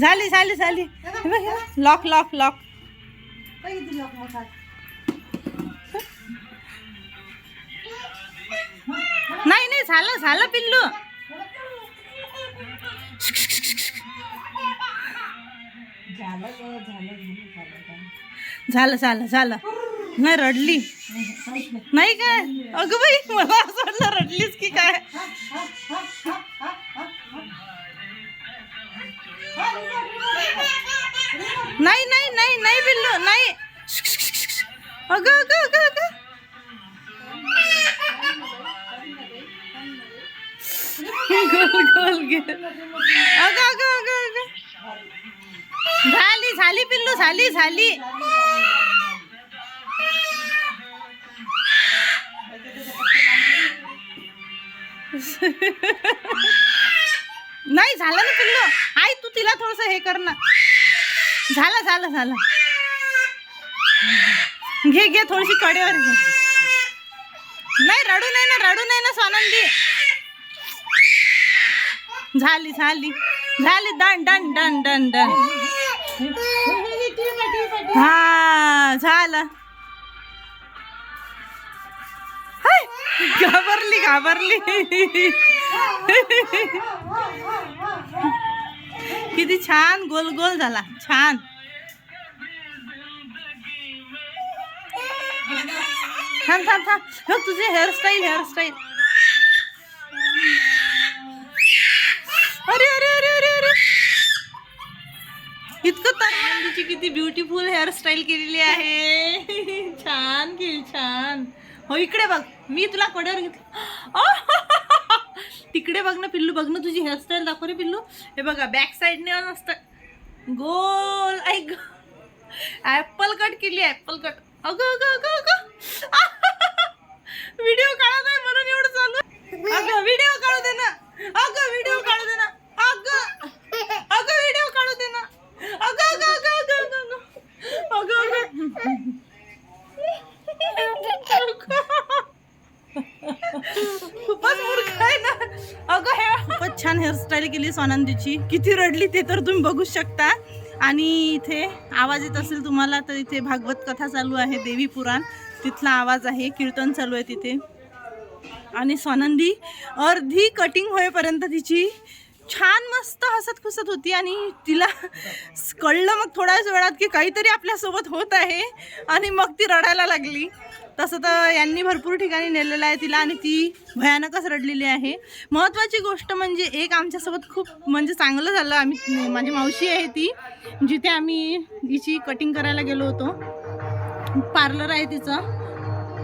झाली झाली झाली. Lock lock lock. नाही नाही झालं झालं पिल्लू. झालं झालं झालं. नाही रडली. नाही काय? अगं बाई मला असं वाटलं रडलीस की काय? नाही नाही नाही बिल्लू नाही. अग अग अग अग. गोल गोल अग अग झाली झाली पिल्लू झाली झाली. नाही झालं ना पिल्लू आई तू तिला थोडस हे कर ना. झालं झालं झालं. घे घे थोडीशी कडेवर घे. नाही रडू नाही ना रडू नाही ना स्वानंदी. झाली झाली. झाली done done done done done. हा झालं. घाबरली घाबरली. किती छान गोल गोल झाला छान. थांब थांब थांब. हो तुझे हेअरस्टाईल हेअरस्टाईल अरे अरे अरे अरे अरे. इतकं तरंगीची किती ब्युटिफुल हेअरस्टाईल केलेली आहे. छान केली छान. हो इकडे बघ. मी तुला कडेवर घेतलं. तिकडे बघ ना पिल्लू बघ ना तुझी हेअरस्टाईल दाखव रे पिल्लू. हे बघा बॅक साईडने मस्त गोल ऐक. ॲपल कट केली ॲपल कट अगं अगं अगं अगं व्हिडिओ काढत आहे म्हणून एवढं चालू आहे. अगं व्हिडिओ काढू दे ना अगं व्हिडिओ काढू दे ना अगं अगं व्हिडिओ काढू दे ना अगं अगं अगं अगं अगं अगं अगं खूपच मूर्ख आहे ना अगं हे खूपच छान हेअरस्टाईल केली सोनंदीची किती रडली ते तर तुम्ही बघू शकता. आणि इथे आवाज येत असेल तुम्हाला तर इथे भागवत कथा चालू आहे देवी पुराण. तिथला आवाज आहे कीर्तन चालू आहे तिथे. आणि सोनंदी अर्धी कटिंग होईपर्यंत तिची छान मस्त हसत खुसत होती आणि तिला कळलं मग थोड्याच वेळात की काहीतरी आपल्यासोबत होत आहे. आणि मग ती रडायला लागली. तसं तर यांनी भरपूर ठिकाणी नेलेलं आहे तिला आणि ती भयानकच रडलेली आहे. महत्त्वाची गोष्ट म्हणजे एक आमच्यासोबत खूप म्हणजे चांगलं झालं. आम्ही माझी मावशी आहे ती जिथे आम्ही हिची कटिंग करायला गेलो होतो. पार्लर आहे तिचं.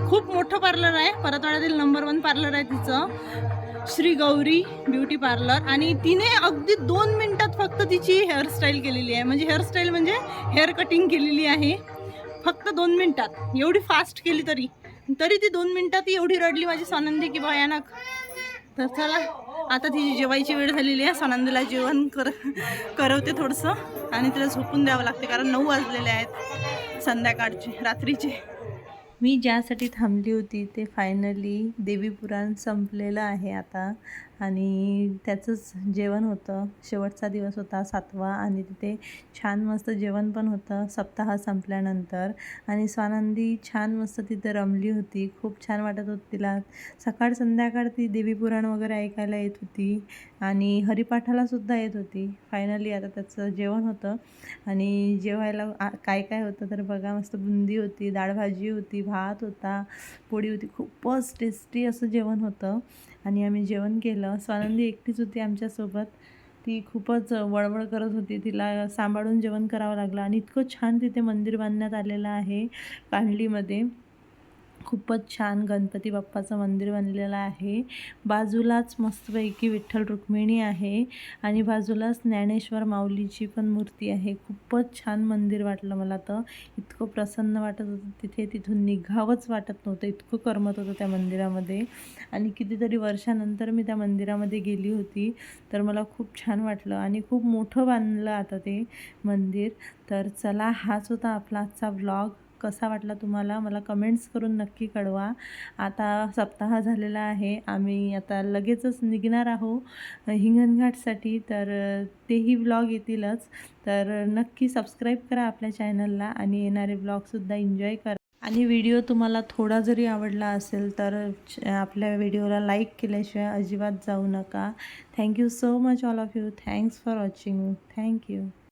खूप मोठं पार्लर आहे. परतवाड्यातील नंबर वन पार्लर आहे तिचं. श्री गौरी ब्युटी पार्लर आणि तिने अगदी दोन मिनटात फक्त तिची हेअरस्टाईल केलेली आहे. म्हणजे हेअरस्टाईल म्हणजे हेअर कटिंग केलेली आहे. फक्त दोन मिनिटात. एवढी फास्ट केली तरी. तरी ती दोन मिनिटात एवढी रडली माझी स्वानंदी की भयानक. तर चला आता तिची जेवायची वेळ झालेली आहे. स्वानंदीला जेवण कर करवते थोडंसं. आणि तिला झोपून द्यावं लागते कारण नऊ वाजलेले आहेत संध्याकाळचे रात्रीचे. मी ज्यासाठी थांबली होती ते फायनली देवीपुराण संपलेलं आहे आता. आणि त्याचंच जेवण होतं. शेवटचा दिवस होता सातवा आणि तिथे छान मस्त जेवण पण होतं सप्ताह संपल्यानंतर. आणि स्वानंदी छान मस्त तिथे रमली होती. खूप छान वाटत होती तिला. सकाळ संध्याकाळ ती देवीपुराण वगैरे ऐकायला येत होती. आणि हरिपाठाला सुद्धा येत होती. फायनली आता त्याचं जेवण होतं. आणि जेवायला काय काय होतं तर बघा मस्त बुंदी होती डाळ भाजी होती भात होता पोळी होती. खूपच टेस्टी असं जेवण होतं. आणि आम्ही जेवण केलं. स्वानंदी एकटीच होती आमच्यासोबत. ती खूपच वळवळ करत होती. तिला सांभाळून जेवण करावं लागलं. आणि इतकं छान तिथे मंदिर बांधण्यात आलेलं आहे कांडलीमध्ये खूपच छान गणपती बाप्पाचं मंदिर बनलेलं आहे. बाजूलाच मस्तपैकी विठ्ठल रुक्मिणी आहे आणि बाजूलाच ज्ञानेश्वर माऊलीची पण मूर्ती आहे. खूपच छान मंदिर वाटलं मला तर. इतकं प्रसन्न वाटत होतं. तिथे तिथून निघावंच वाटत नव्हतं. इतकं करमत होतं त्या मंदिरामध्ये. आणि कितीतरी वर्षानंतर मी त्या मंदिरामध्ये गेली होती. तर मला खूप छान वाटलं आणि खूप मोठं बांधलं आता ते मंदिर. तर चला हाच होता आपला आजचा ब्लॉग. कसा वाटला तुम्हाला? मला कमेंट्स करून नक्की कळवा. आता सप्ताह झालेला आहे. आम्ही आता लगेचच निघणार आहो हिंगणघाटसाठी. तर तेही ब्लॉग येतीलच. तर नक्की सबस्क्राईब करा आपल्या चॅनलला आणि येणारे ब्लॉगसुद्धा एन्जॉय करा. आणि व्हिडिओ तुम्हाला थोडा जरी आवडला असेल तर च- आपल्या व्हिडिओला लाईक केल्याशिवाय अजिबात जाऊ नका. Thank you so much all of you thanks for watching thank you